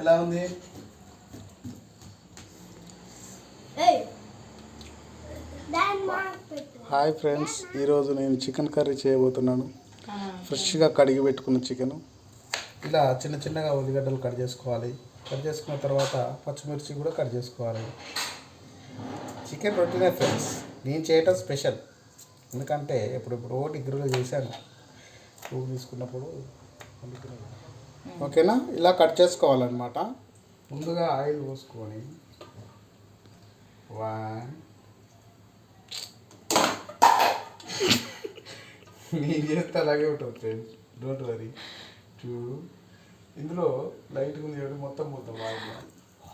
ఎలా ఉంది? Hi friends ఈరోజు నేను చికెన్ కర్రీ చేయబోతున్నాను. ఫ్రెష్గా కడిగి పెట్టుకున్న చికెన్. ఇలా చిన్న చిన్నగా ఉల్లిగడ్డలు కట్ చేసుకోవాలి. కట్ చేసుకున్న తర్వాత పచ్చిమిర్చి కూడా కట్ చేసుకోవాలి. చికెన్ రొట్టెనే ఫ్రెండ్స్ నేను చేయటం స్పెషల్ ఎందుకంటే ఇప్పుడు ఇప్పుడు డిగ్రీలో చేశాను. రూమ్ తీసుకున్నప్పుడు వండుకున్నాను. ఓకేనా? ఇలా కట్ చేసుకోవాలన్నమాట. ముందుగా ఆయిల్ పోసుకొని వన్. నేను చేస్తే అలాగే ఉంటుంది ఫ్రెండ్స్. డోంట్ వరీ చూడు ఇందులో లైట్గా ఉంది చూడు మొత్తం మొత్తం ఆయిల్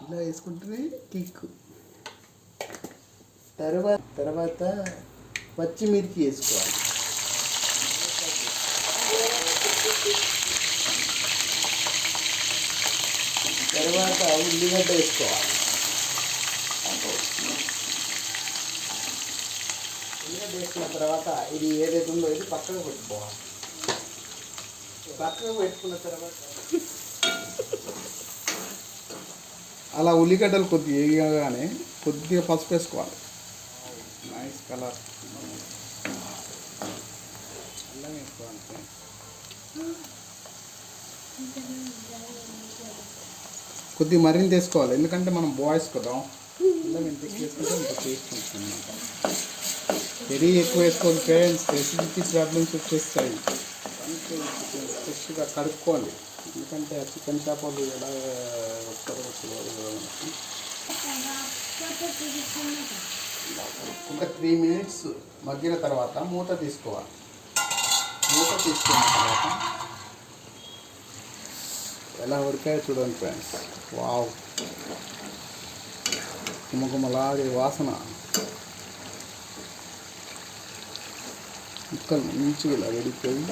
ఇలా వేసుకుంటే కిక్ తర్వాత తర్వాత పచ్చిమిర్చి వేసుకోవాలి. తర్వాత ఉల్లిగడ్డ వేసుకోవాలి. ఉల్లిగడ్డ వేసుకున్న తర్వాత ఇది ఏదైతే ఉందో ఇది పక్కకు పెట్టుకోవాలి. పక్కకు పెట్టుకున్న తర్వాత అలా ఉల్లిగడ్డలు కొద్దిగా వేయగానే కొద్దిగా పసుపు వేసుకోవాలి. నైస్ కలర్ అల్లం వేసుకోవాలి. కొద్దిగా మరింత వేసుకోవాలి ఎందుకంటే మనం బాయ్స్ కదా. అల్లం ఇంత ఎక్కువ వేసుకుంటే టేస్ట్ ఉంటుంది వెరీ ఎక్కువ వేసుకోవాలి ఫ్రెండ్స్ ఎసిడిటీ ప్రాబ్లమ్స్ వచ్చేస్తాయి. ఫ్రెష్గా కడుక్కోవాలి. ఎందుకంటే చికెన్ షాప్ వాళ్ళు ఎలా వస్తారో ఒక త్రీ మినిట్స్ మగ్గిన తర్వాత మూత తీసుకోవాలి. మూత తీసుకున్న తర్వాత ఎలా ఉడికాయో చూడండి ఫ్రెండ్స్. వావ్. కుమకుమలాడే వాసన. ముక్కలు మంచిగా ఇలా ఉడికిపోయి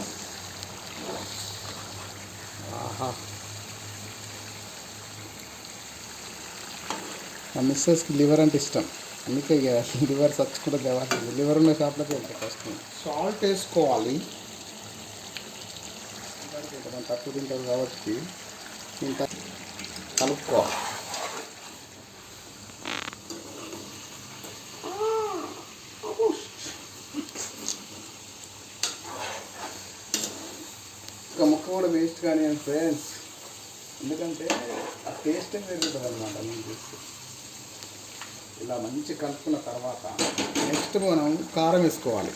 ఆహా. మా మిస్సెస్కి లివర్ అంటే ఇష్టం. అందుకే ఇక లివర్ సచ్ కూడా తేవాలి లివర్ ఉన్న షాప్లోకి వెళ్తే కష్టం. సాల్ట్ వేసుకోవాలి. కొంతమంది తక్కువ తింటారు కాబట్టి ఇంత కలుపుకోవాలి ఇంకా ముక్క కూడా వేస్ట్ కానీ ఫ్రెండ్స్ ఎందుకంటే ఆ టేస్ట్ పెరుగుతుంది అనమాట నేను చేస్తే ఇలా మంచి కలుపుకున్న తర్వాత నెక్స్ట్ మనం కారం వేసుకోవాలి.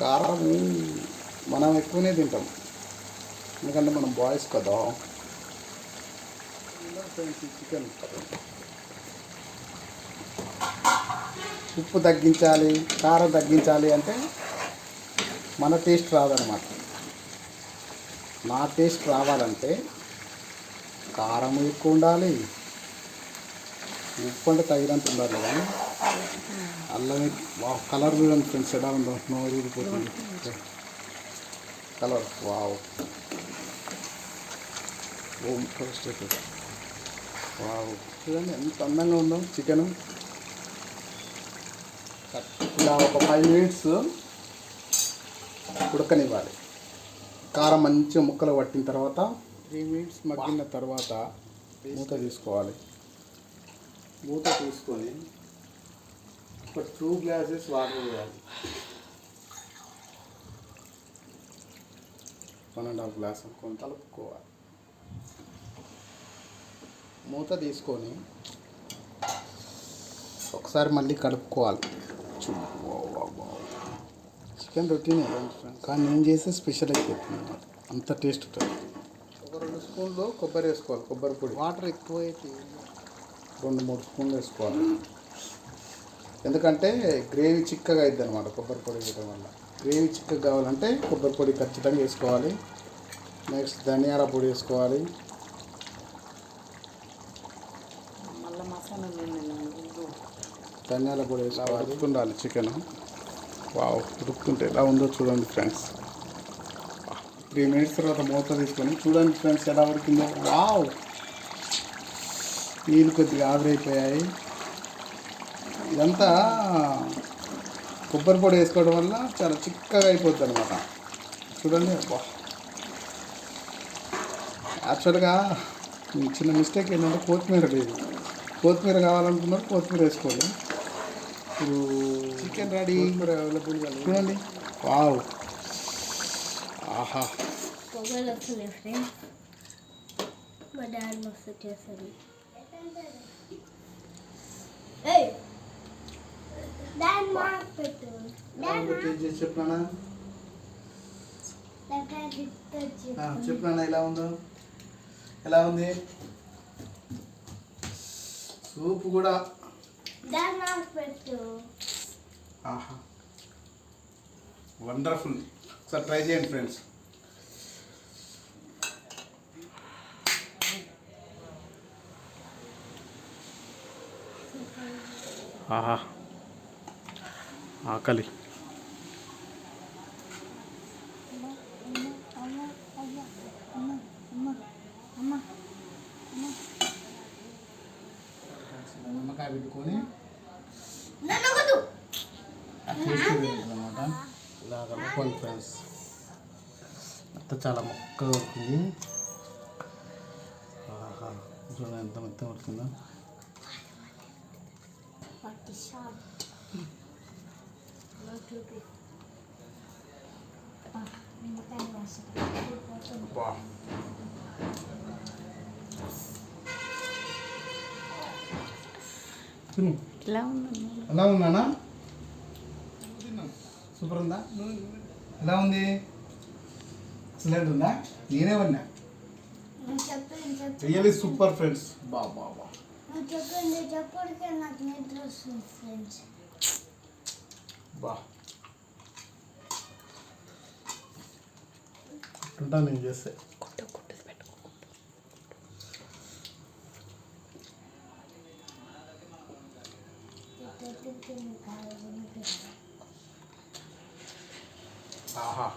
కారం మనం ఎక్కువనే తింటాం. ఎందుకంటే మనం బాయ్స్ కదా. చికెన్ ఉప్పు తగ్గించాలి కారం తగ్గించాలి అంటే మన టేస్ట్ రాదనమాట నా టేస్ట్ రావాలంటే కారం ఎక్కువ ఉండాలి ఉప్పు అంటే తగినంత ఉండాలి కానీ అల్లం కలర్ చూడండి ఫ్రెండ్స్ ఎలా ఉందో. Colour wow. ఓ వావ్ చూడండి ఎంత అందంగా ఉందో చికెన్. ఇలా ఒక ఫైవ్ మినిట్స్ ఉడకనివ్వాలి. కారం మంచిగా ముక్కలు పట్టిన తర్వాత త్రీ మినిట్స్ మగ్గిన తర్వాత మూత తీసుకోవాలి. మూత తీసుకొని ఒక టూ గ్లాసెస్ వాటర్ వేయాలి. వన్ అండ్ హాఫ్ గ్లాస్ అనుకొని కలుపుకోవాలి. మూత తీసుకొని ఒకసారి మళ్ళీ కలుపుకోవాలి. చూ చికెన్ రొటీనే కానీ నేను చేసే స్పెషల్ అయిపోతుంది అన్నమాట అంత టేస్ట్ ఉంటుంది ఒక రెండు స్పూన్లు కొబ్బరి వేసుకోవాలి కొబ్బరి పొడి. వాటర్ ఎక్కువ అయితే రెండు మూడు స్పూన్లు వేసుకోవాలి. ఎందుకంటే గ్రేవీ చిక్కగా అవుతుంది అనమాట కొబ్బరి పొడి వేయడం వల్ల. గ్రేవీ చిక్కగా కావాలంటే కొబ్బరి పొడి ఖచ్చితంగా వేసుకోవాలి. నెక్స్ట్ ధనియాల పొడి వేసుకోవాలి మళ్ళీ మసాలా నీళ్ళు ధనియాల పొడి వేసుకోవాలి ఉడుకుండాలి చికెన్. వావ్ ఉడుకుతుంటే ఎలా ఉందో చూడండి ఫ్రెండ్స్. త్రీ మినిట్స్ తర్వాత మూత తీసుకొని చూడండి ఫ్రెండ్స్ ఎలా ఉడికిందో. వావ్! నీళ్ళు కొద్దిగా ఆవిరైపోయాయి. ఇదంతా కొబ్బరి పొడి వేసుకోవడం వల్ల చాలా చిక్కగా అయిపోద్ది అనమాట చూడండి అబ్బా! యాక్చువల్గా చిన్న మిస్టేక్ ఏంటంటే కొత్తిమీర లేదు. కొత్తిమీర కావాలనుకున్నారు కొత్తిమీర వేసుకోండి ఇప్పుడు చికెన్ రెడీ అవైలబుల్గా చూడండి. వావ్. ఆహా. పొగలు వస్తున్నాయి ఫ్రెండ్స్ మా డాడీ మస్తు చెప్పినా? చెప్పినా ఎలా ఉందో? ఎలా ఉంది? సూప్ కూడా. ఆహా. వండర్ఫుల్. ఒకసారి ట్రై చేయండి ఫ్రెండ్స్. ఆహా. ఆకలి. అనమాట ఇలాగ ముక్కోండి ఫ్రెండ్స్. అంత చాలా మొక్కగా ఆహా చూడండి ఎంత తిను ఇలా ఉందమ్మా ఎలా ఉన్నానా సూపర్ ఉందా ఎలా ఉంది? ఎక్సలెంట్ ఉందా నేనే ఉన్నా. Really super friends. బా బా బా. నువ్వు చెప్పు నువ్వు చెప్పడికే నాకు నిద్ర వస్తుంది ఫ్రెండ్స్. బా. ఉంటా నేను చేస్తే. కొట్టు కొట్టు పెట్టుకో ఆహా